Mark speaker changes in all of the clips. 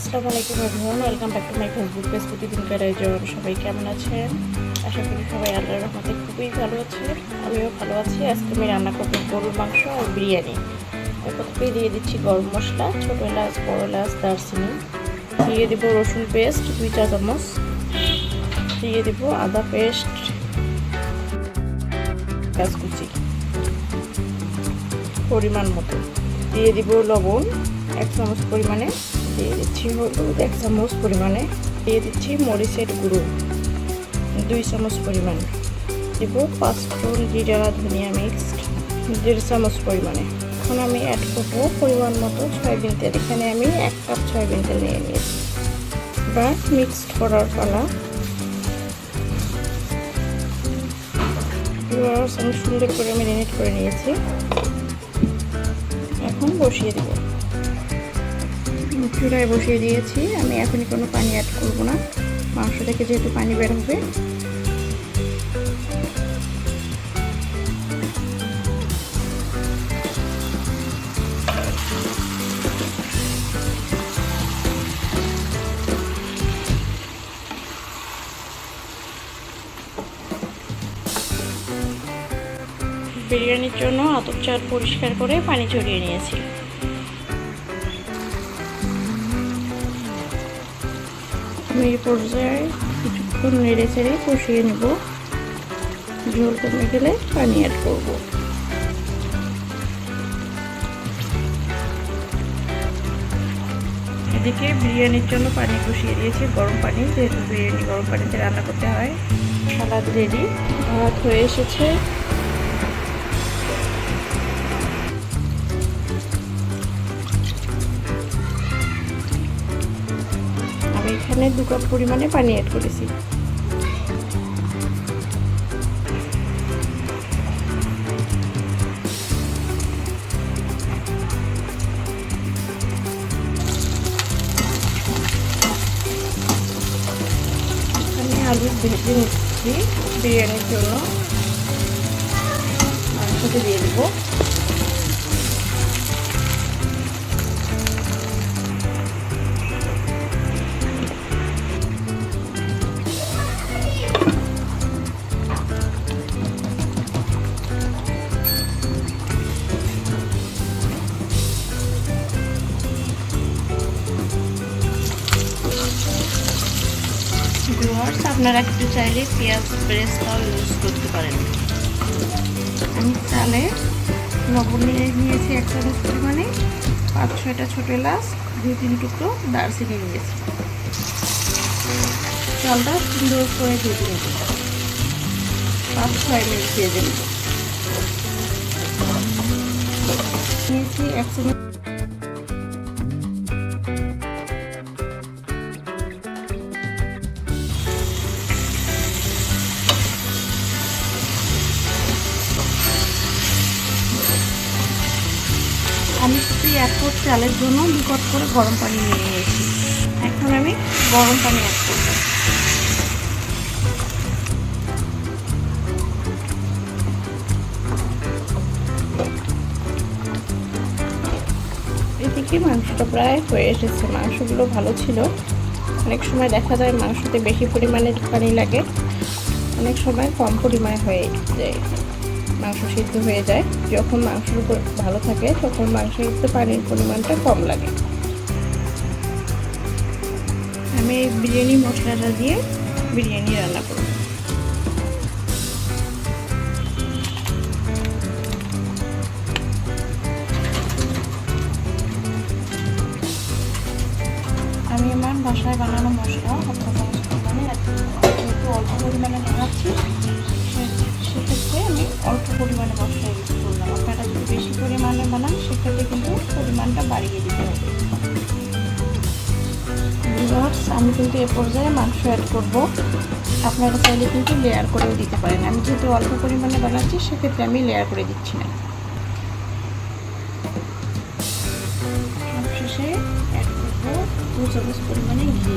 Speaker 1: আসসালামু আলাইকুম everyone welcome back to my Facebook page প্রতিদিনকার আয়োজন সবাই কেমন আছেন? আশা করি সবাই আল্লাহর রহমতে খুবই ভালো আছে আমিও ভালো আছি। আজকে আমি রান্না করব গরুর মাংস আর বিরিয়ানি। প্রথমেই দিয়ে দিচ্ছি গরম মশলা, ছোটো এলাচ, বড় এলাচ, দারচিনি। দিয়ে দেবো রসুন পেস্ট, দুই চা চামচ। দিয়ে দেবো আদা পেস্ট পেঁয়াজ পরিমাণ মতো। দিয়ে দিব লবণ, এক চামচ পরিমাণে দিয়ে দিচ্ছি হলুদ এক চামচ পরিমাণে। দিয়ে দিচ্ছি মরিচের গুঁড়ো, দুই চামচ পরিমাণে। দিব পাঁচফোড়ন জিরা ধনিয়া মিক্সড, দেড় চামচ পরিমাণে। এখন আমি অ্যাড করব পরিমাণ মতো সয়াবিন তেল। এখানে আমি এক কাপ সয়াবিন তেল নিয়ে নিয়েছি। বা মিক্সড করার পালা। আমি সুন্দর করে ম্যারিনেট করে নিয়েছি। এখন বসিয়ে দেব। চুলায় বসিয়ে দিয়েছি। আমি এখনই কোনো পানি অ্যাড করব না। মাংস থেকে যেহেতু পানি বের হবে। বিরিয়ানির জন্য আতপ চাল পরিষ্কার করে পানি ঝরিয়ে নিয়েছি। এই পর্যায়ে কিছুক্ষণ নেড়ে ছেড়ে কষিয়ে নেব। ঝোল কমে গেলে পানি অ্যাড করব। এদিকে বিরিয়ানির জন্য পানি কষিয়ে দিয়েছি। গরম পানি, যেহেতু বিরিয়ানি গরম পানিতে রান্না করতে হয়। সালাদ রেডি ভাত হয়ে এসেছে। এখানে দু কাপ পরিমাণে পানি অ্যাড করেছি। আমি আলু ভেজে নিচ্ছি, বিরিয়ানির জন্য। মাংসতে দিয়ে দেবো। আপনারা কিন্তু চাইলে পেঁয়াজ পেরেস্তাও ইউজ করতে পারেন। আমি চালে লবণ নিয়ে নিয়েছি এক চামচ পরিমাণে, পাঁচ ছয়টা ছোটো এলাচ, দুই তিন টুকরো দারচিনি নিয়েছি। চালটা সুন্দর করে ভেজে নেব। পাঁচ ছয় মিনিট ভেজে নেব নিয়েছি এক চামচ শুধু এক কাপ চালের জন্য দু করে গরম পানি নিয়ে নিয়েছি। এখন আমি গরম পানি অ্যাড করব। এদিকে মাংসটা প্রায় হয়ে এসেছে। মাংসগুলো ভালো ছিল। অনেক সময় দেখা যায় মাংসতে বেশি পরিমাণে পানি লাগে। অনেক সময় কম পরিমাণে হয়ে যায়। মাংস সিদ্ধ হয়ে যায়। যখন মাংসের উপর ভালো থাকে, তখন মাংসের উপরে পানির পরিমাণটা কম লাগে। আমি বিরিয়ানি মশলাটা দিয়ে বিরিয়ানি রান্না করব। আমি আমার বাসায় বানানো মশলা যেহেতু অল্প পরিমাণে বানাচ্ছি। বাড়িয়ে দিতে হবে। আমি কিন্তু এ পর্যায়ে মাংস অ্যাড করব। আপনারা চাইলে কিন্তু লেয়ার করেও দিতে পারেন। আমি যেহেতু অল্প পরিমাণে বানাচ্ছি, সেক্ষেত্রে আমি লেয়ার করে দিচ্ছি না। সবশেষে অ্যাড করব। দু চামচ পরিমাণে ঘি।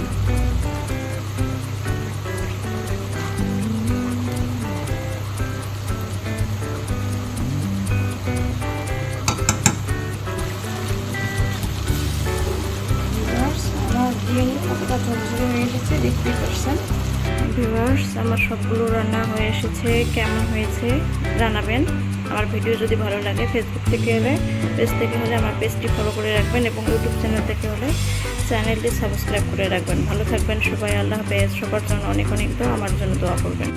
Speaker 1: দেখতেই পারছেন ভিউয়ার্স আমার সবগুলো রান্না হয়ে এসেছে, কেমন হয়েছে জানাবেন। আমার ভিডিও যদি ভালো লাগে ফেসবুক থেকে হলে পেজ থেকে হলে আমার পেজটি ফলো করে রাখবেন এবং ইউটিউব চ্যানেল থেকে হলে চ্যানেলটি সাবস্ক্রাইব করে রাখবেন। ভালো থাকবেন সবাই, আল্লাহ হাফেজ। সবার জন্য অনেক অনেক দোয়া, আমার জন্য দোয়া করবেন।